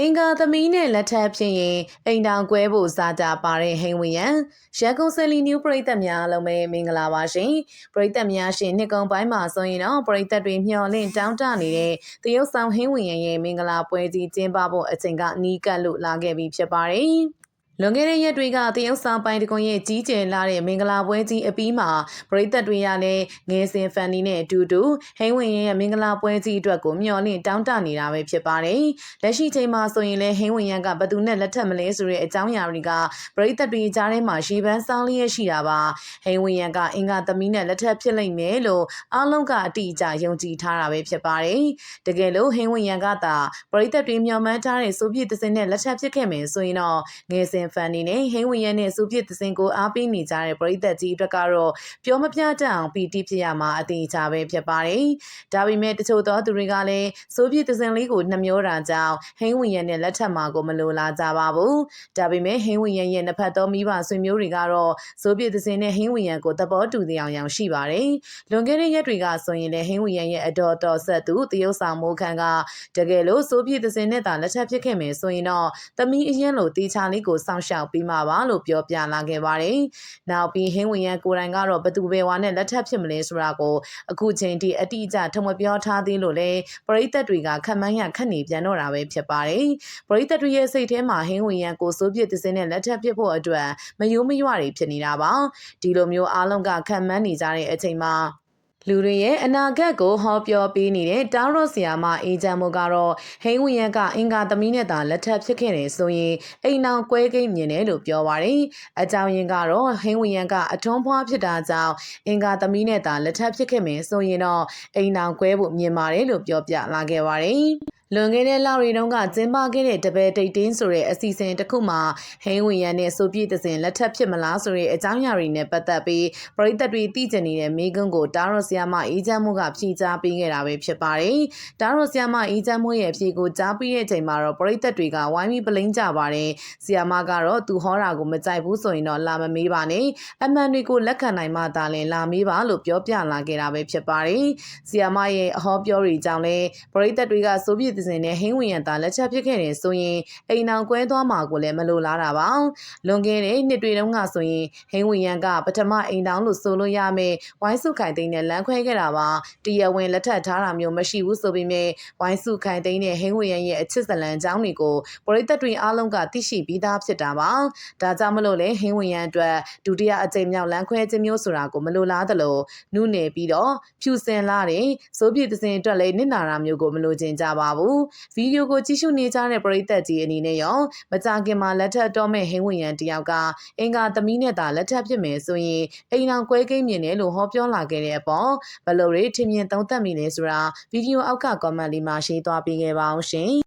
အင်္ဂါသမီးနဲ့လက်ထပ်ဖြစ်ရင်အိမ်တောင်ကွဲဖို့စားတာပါတဲ့ဟိန်ဝီယံရန်ကုန်ဆယ်လီနျူပရိသတ်များအားလုံးပဲမင်္ဂလာပါရှင်ပရိသတ်များရှင်နှစ်ကုံပိုင်းမှာဆိုရင်တော့ပရိသတ်တွေမျှော်လင့်တောင်းတနေတဲ့တရုတ်ဆောင်ဟင်းဝီယံရဲ့မင်္ဂလာပွဲကြီးကျင်းပဖို့အချိန်ကနီးကပ်လို့လာခဲ့ပြီဖြစ်ပါတယ် လွန်ခဲ့တဲ့ရက်တွေကတရုတ်ဆောင်ပိုင်းတကွန်ရဲ့ကြီးကျယ်လာတဲ့မင်္ဂလာပွဲကြီးအပြီးမှာပရိသတ်တွေရလည်းငယ်စဉ်ဖန်နီနဲ့အတူတူဟိန်းဝင်ရဲ့မင်္ဂလာပွဲကြီးအတွက်ကိုမျှော်လင့်တောင်းတနေတာပဲဖြစ်ပါတယ်။လက်ရှိချိန်မှာဆိုရင်လည်းဟိန်းဝင်ရန်ကဘသူနဲ့လက်ထပ်မလဲဆိုတဲ့အကြောင်းအရာတွေကပရိသတ်တွေကြားထဲမှာရှေ့ပန်းဆောင်လျက်ရှိတာပါ။ဟိန်းဝင်ရန်ကအင်္ဂါသမီးနဲ့လက်ထပ်ဖြစ်လိမ့်မယ်လို့အားလုံးကအတိအကျယုံကြည်ထားတာပဲဖြစ်ပါတယ်။တကယ်လို့ဟိန်းဝင်ရန်ကသာပရိသတ်တွေမျှော်မှန်းထားတဲ့စိုးပြည့်သစင်နဲ့လက်ထပ်ဖြစ်ခဲ့မယ်ဆိုရင်တော့ငယ်စဉ်ဖန်နီနဲ့ဟိန်းဝင်ရန်နဲ့စိုးပြည့်သစင်ကိုအားပေးနေကြတဲ့ပရိသတ်ကြီးအတွက်ကတော့ပြောမပြတတ်အောင်ပီတိဖြစ်ရမှာအတိအကျပဲဖြစ်ပါတယ်။ဒါပေမဲ့တချို့သောသူတွေကလည်းစိုးပြည့်သစင်လေးကိုနှမျောတာကြောင့်ဟိန်းဝင်ရန်နဲ့လက်ထပ်မှာကိုမလိုလားကြပါဘူး။ဒါပေမဲ့ဟိန်းဝင်ရန်ရဲ့နှစ်ဖက်သောမိဘဆွေမျိုးတွေကတော့စိုးပြည့်သစင်နဲ့ဟိန်းဝင်ရန်ကိုသဘောတူတဲ့အောင်ရောင်ရှိပါတယ်။လွန်ခဲ့တဲ့ရက်တွေကဆိုရင်လည်းဟိန်းဝင်ရန်ရဲ့အတော်တော်ဆက်သူတရုတ်ဆောင်မိုးခန့်ကတကယ်လို့စိုးပြည့်သစင်နဲ့သာလက်ထပ်ဖြစ်ခဲ့မယ်ဆိုရင်တော့သမီးအရင်လိုတေချာလေးကိုစောင့်ရှောက်ပြီးမှာပါလို့ပြောပြလာခဲ့ပါတယ်။နောက်ပြီးဟင်းဝင်ရန်ကိုယ်တိုင်ကတော့ဘသူပဲဝါနဲ့လက်ထပ်ဖြစ်မလဲဆိုတာကိုအခုချိန်ထိအတိအကျထုံမပြောထားသေးလို့လေပရိသတ်တွေကခံမှန်းရခက်နေပြန်တော့တာပဲဖြစ်ပါတယ်။ပရိသတ်တွေရဲ့စိတ်ထဲမှာဟင်းဝင်ရန်ကိုစိုးပြစ်သစင်းနဲ့လက်ထပ်ဖြစ်ဖို့အတွက်မယိုးမရွတွေဖြစ်နေတာပါ။ဒီလိုမျိုးအားလုံးကခံမှန်းနေကြတဲ့အချိန်မှာ လူတွေရဲ့အနာဂတ်ကိုဟောပြောပေးနေတဲ့တားရော့ဆီယာမအေဂျန်မိုကတော့ဟိန်းဝီယန်ကအင်္ဂါသမီးနဲ့သာလက်ထပ်ဖြစ်ခဲ့တယ်ဆိုရင်အိမ်အောင်ကွဲကိန်းမြင်တယ်လို့ပြောပါတယ်။အကြောင်းရင်းကတော့ဟိန်းဝီယန်ကအထွန်းဖွားဖြစ်တာကြောင့်အင်္ဂါသမီးနဲ့သာလက်ထပ်ဖြစ်ခဲ့မယ်ဆိုရင်တော့အိမ်အောင်ကွဲဖို့မြင်ပါတယ်လို့ပြောပြလာခဲ့ပါတယ်။ လွန်ခဲ့တဲ့လရီတုန်းကကျင်းပခဲ့တဲ့တပယ်တိတ်တင်းဆိုတဲ့အစီအစဉ်တစ်ခုမှာဟိန်းဝင်ရန်နဲ့ဆိုပြည့်သစဉ်လက်ထပ်ဖြစ်မလားဆိုတဲ့အကြောင်းအရာတွေနဲ့ပတ်သက်ပြီးပရိသတ်တွေသိကျင်နေတဲ့မိကွန်းကိုတားရော့ဆီယာမအေးချမ်းမှုကဖြေကြားပေးခဲ့တာပဲဖြစ်ပါတယ်။တားရော့ဆီယာမအေးချမ်းမှုရဲ့ဖြေကိုကြားပြီးတဲ့အချိန်မှာတော့ပရိသတ်တွေကဝိုင်းပြီးပလိန်းကြပါတယ်။ဆီယာမကတော့သူဟောတာကိုမကြိုက်ဘူးဆိုရင်တော့လာမမေးပါနဲ့။အမှန်တွေကိုလက်ခံနိုင်မှသာလင်လာမေးပါလို့ပြောပြလာခဲ့တာပဲဖြစ်ပါတယ်။ဆီယာမရဲ့အဟောပြောတွေကြောင့်လဲပရိသတ်တွေကဆိုပြည့်သစဉ်နဲ့ဟင်းဝင်ရန်သာလက်ချက်ဖြစ်ခဲ့တယ်ဆိုရင်အိမ်အောင်ကွဲသွားမှာကိုလည်းမလိုလားတာပါလွန်ခဲ့တဲ့နှစ်တွေတုန်းကဆိုရင်ဟင်းဝင်ရန်ကပထမအိမ်တောင်လို့ဆိုလို့ရမယ်ဝိုင်းစုခိုင်သိန်းနဲ့လမ်းခွဲခဲ့တာပါတရားဝင်လက်ထပ်ထားတာမျိုးမရှိဘူးဆိုပေမဲ့ဝိုင်းစုခိုင်သိန်းနဲ့ဟင်းဝင်ရန်ရဲ့အချစ်ဇလံအကြောင်းတွေကိုပရိသတ်တွေအားလုံးကသိရှိပြီးသားဖြစ်တာပါဒါကြောင့်မလို့လေဟင်းဝင်ရန်အတွက်ဒုတိယအကြိမ်မြောက်လမ်းခွဲခြင်းမျိုးဆိုတာကိုမလိုလားသလိုနုနယ်ပြီးတော့ဖြူစင်လာတဲ့စိုးပြည့်သစဉ်အတွက်လည်းနစ်နာတာမျိုးကိုမလိုချင်ကြပါဘူးဗီဒီယိုကိုကြည့်ရှုနေကြတဲ့ပရိသတ်ကြီးအနေနဲ့ရောမကြခင်မှာလက်ထပ်တော့မဲ့ဟင်းဝင်ရန်တယောက်ကအင်္ဂါသမီးနဲ့သာလက်ထပ်ဖြစ်မယ်ဆိုရင်အိမ်အောင်ကွဲကိန်းမြင်တယ်လို့ဟောပြောလာခဲ့တဲ့အပေါ်ဘယ်လိုတွေထင်မြင်သုံးသပ်မိလဲဆိုတာဗီဒီယိုအောက်က comment လေးမှာရှင်းသွားပေးခဲ့ပါအောင်ရှင်